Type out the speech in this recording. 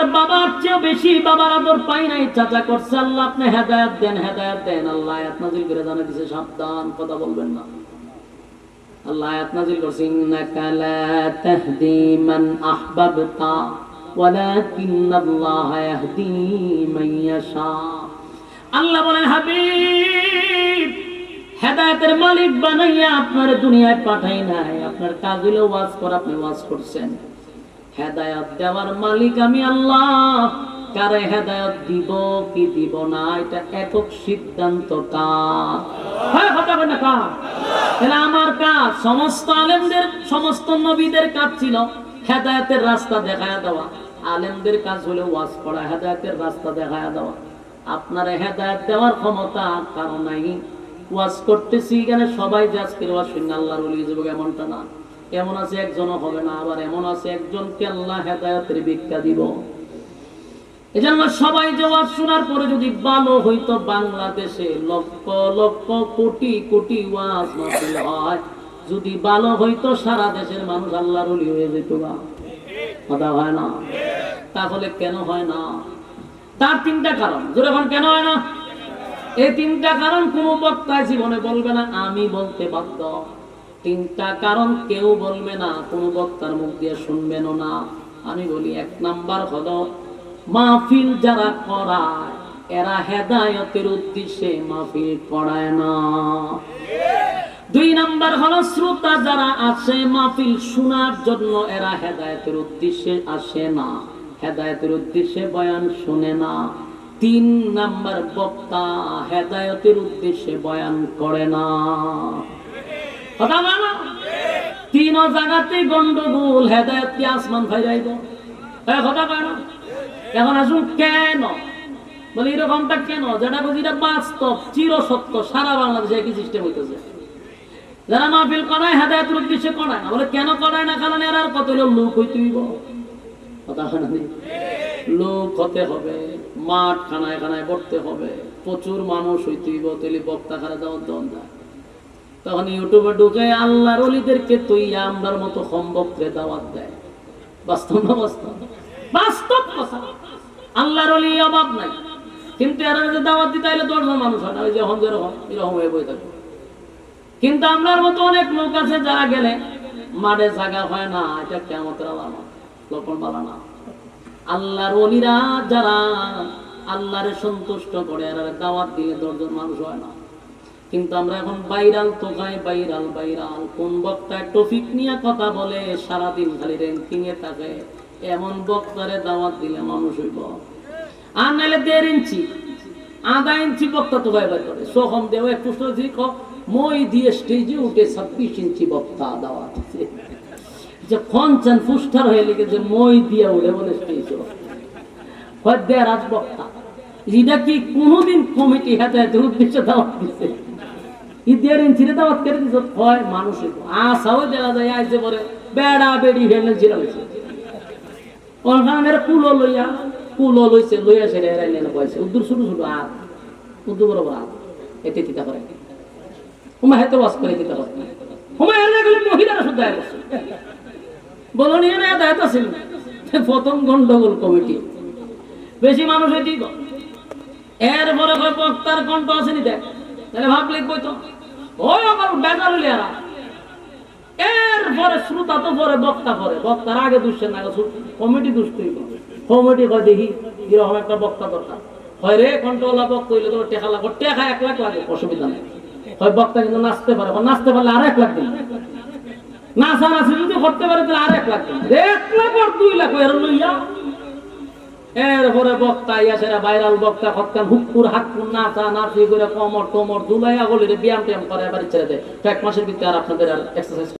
আমার বাবার চেয়েও বেশি বাবার আদর পাই নাই। চাচা করছে, আল্লাহ আপনি হেদায়াত দেন হেদায়াত দেন। আল্লাহ নাজিল করে জানা দিছে, সাবধান, কথা বলবেন না। আল্লাহ নাজিল করছে, ইন্নাকা লা তাহদি মান আহবাবতা, ওয়ালাকিন্নাল্লাহ ইয়াহদি মান ইয়াশা। আল্লাহ বলেন, হাবিব, হেদায়েতের মালিক বানাইয়া আপনার দুনিয়ায় পাঠাই নাই। আপনার কাজ হলো ওয়াজ করা, আপনি ওয়াজ করছেন। হেদায়াত দেওয়ার মালিক আমি আল্লাহ। কারে হেদায়াত দিব, কি দিব না, এটা একক সিদ্ধান্ত আমার কাজ, সমস্ত আলেমদের, সমস্ত নবীদের কাজ ছিল হেদায়াতের রাস্তা দেখায়া দেওয়া। আলেমদের কাজ হলো ওয়াজ করা, হেদায়াতের রাস্তা দেখায়া দেওয়া। আপনার হেদায়াত দেওয়ার ক্ষমতা কারও নাই। ওয়াজ করতেছি, এখানে সবাই যে আজকের ওয়াজ শুনে আল্লাহর এমনটা না। এমন আছে একজনও হবে না, আবার এমন আছে একজনকে আল্লাহ হেদায়াতের ভিক্ষা দিব। এজন্য সবাই যে ওয়াজ শোনার পরে যদি ভালো হইতো বাংলাদেশে লক্ষ লক্ষ কোটি কোটি ওয়াজ মাহফিল হয়, যদি ভালো হইতো সারা দেশের মানুষ আল্লাহর ওলি হয়ে যেত না। কথা হয় না? তাহলে কেন হয় না? তার তিনটা কারণ। যেরকম কেন হয় না? এই তিনটা কারণ কোন বক্তায় জীবনে বলবে না, আমি বলতে বাধ্য। তিনটা কারণ কেউ বলবে না, কোন বক্তার মুখ দিয়ে শুনবেনও না। আমি বলি, এক নাম্বার হল, মাহফিল যারা করায়, এরা হেদায়তের উদ্দেশ্যে মাহফিল করায় না। দুই নাম্বার হলো, শ্রোতা যারা আছে মাহফিল শোনার জন্য, এরা হেদায়তের উদ্দেশ্যে আসে না। হেদায়তের উদ্দেশ্যে বয়ান শুনে না। তিন নাম্বার বক্তা হেদায়তের উদ্দেশ্যে বয়ান করে না। কথা বলো তিন জায়গাতে গন্ডগোল, হেদায়ত কি আসমান ভাই যাইব? কথা কয় এখন আসুন, কেন? বলে, এরকমটা কেন? যেটা বুঝি এটা বাস্তব, চির সত্য, সারা বাংলাদেশে একই সিস্টেম হইতেছে। যারা মাহফিল করায়, হেদায়তের উদ্দেশ্যে করায় না। বলে, কেন করায় না? কারণ এর আর কত লোক কথা হয় না লোক হতে হবে, মাঠ খানায় খানায় ভরতে হবে, প্রচুর মানুষ হইতে হইব তাহলে বক্তা খারা দেওয়ার দন যায় তখন ইউটিউবে ঢুকে আল্লাহর অলিদেরকে তুই আমরার মতো সম্ভবকে দাওয়াত দেয়। বাস্তব না বাস্তব? বাস্তব কথা। আল্লাহর অলি অভাব নাই। কিন্তু এরা যদি দাওয়াত দিতে হলে দশজন মানুষ হয় না। ওই যে হন যেরকম, এরকম হয়ে বই থাকে। কিন্তু আমরার মতো অনেক লোক আছে যারা গেলে মাঠে জায়গা হয় না, এটা কেমতের আলামত। লক্ষণ বালা না। আল্লাহর অলিরা যারা আল্লাহরে সন্তুষ্ট করে, এরা দাওয়াত দিলে দশজন মানুষ হয় না। কিন্তু আমরা এখন বাইরাল তোকায় বাইরাল বাইরাল। কোন বক্তায় টপিক নিয়ে কথা বলে, সারাদিন খালি র্যাঙ্কিং এ থাকে। এমন বক্তারে দাওয়াত দিলে মানুষ হইব। আর নাইলে দেড় ইঞ্চি, আধা ইঞ্চি বক্তা তো বাইবার করে। সোহম দেও এক পুষ্ট মই দিয়ে স্টেজে উঠে ছাব্বিশ ইঞ্চি বক্তা দাওয়াত। যে খনচান পুষ্টার হয়ে লিখে যে মই দিয়ে উঠে বলে স্টেজে হয় দেড় আজ বক্তা। এটা কি কোনোদিন কমিটি হেদায়তের উদ্দেশ্যে দাওয়াত দিছে? ঈদের দাওয়াত হয় মানুষ আশাও দেখা যায় পরে বেড়া বেড়ি ফেলে ছিল ওখানে কুলো লইয়া কুলো লইছে, লইয়া সেটা এরাই নেন পয়সা উদ্দুর ছোট ছোট হাত উদ্দুর বড় হাত এতে চিন্তা করে হুমা হেতে বাস করে চিন্তা করে হুমা এর গেলে মহিলারা শুদ্ধ আয় করছে বলো নিয়ে না দায়িত্ব আছে প্রথম গন্ডগোল কমিটি। বেশি মানুষ। এরপরে বক্তার কণ্ঠ আসেনি দেখ। তাহলে ভাব লিখবই তো ওই আমার বেকার হইলে এরা এরপরে শ্রোতা তো পরে, বক্তা পরে। বক্তার আগে দুষছে না কমিটি দুষ্টই কমিটি কয়, দেখি এরকম একটা বক্তা দরকার। হয় রে, কণ্ঠওয়ালা বক্তা হইলে তোর টেকা লাগবে টেকা এক লাখ লাগে, অসুবিধা নেই। হয় বক্তা কিন্তু নাচতে পারে নাচতে পারলে আর এক লাখ দিন। নাচা নাচি যদি করতে পারে, তাহলে আর এক লাখ দিন। এক লাখ আর দুই লাখ, এর লইয়া এরপরে বক্তা ইয়া সেরা ভাইরাল বক্তা হত্যান হুকুর হাকুর নাচা, নাচি করে কমর কোমর দুলাইয়া গলিরে ব্যায়াম ট্যাম করে, এবার ছেড়ে দেয়। এক মাসের ভিতরে আর আপনাদের আর এক্সারসাইজ